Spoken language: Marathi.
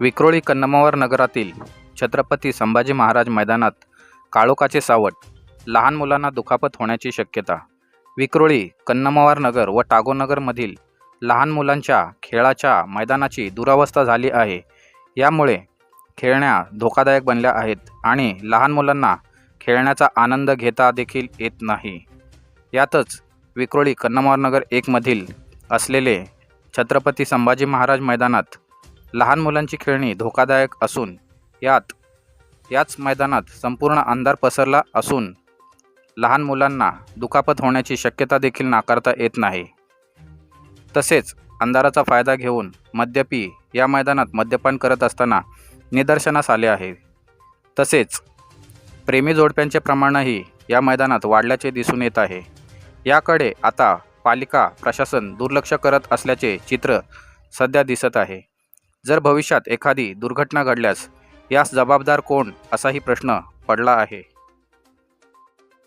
विक्रोळी कन्नमवार नगरातील छत्रपती संभाजी महाराज मैदानात काळोखाचे सावट लहान मुलांना दुखापत होण्याची शक्यता. विक्रोळी कन्नमवार नगर व टागोनगरमधील लहान मुलांच्या खेळाच्या मैदानाची दुरावस्था झाली आहे. यामुळे खेळण्या धोकादायक बनल्या आहेत आणि लहान मुलांना खेळण्याचा आनंद घेता देखील येत नाही. यातच विक्रोळी कन्नमवार नगर एकमधील असलेले छत्रपती संभाजी महाराज मैदानात लहान मुलांची खेळणी धोकादायक असून यात याच मैदानात संपूर्ण अंधार पसरला असून लहान मुलांना दुखापत होण्याची शक्यता देखील नाकारता येत नाही. तसेच अंधाराचा फायदा घेऊन मद्यपी या मैदानात मद्यपान करत असताना निदर्शनास आले आहे. तसेच प्रेमी जोडप्यांचे प्रमाणही या मैदानात वाढल्याचे दिसून येत आहे. याकडे आता पालिका प्रशासन दुर्लक्ष करत असल्याचे चित्र सध्या दिसत आहे. जर भविष्यात एखादी दुर्घटना घडल्यास यास जबाबदार कोण असाही प्रश्न पडला आहे.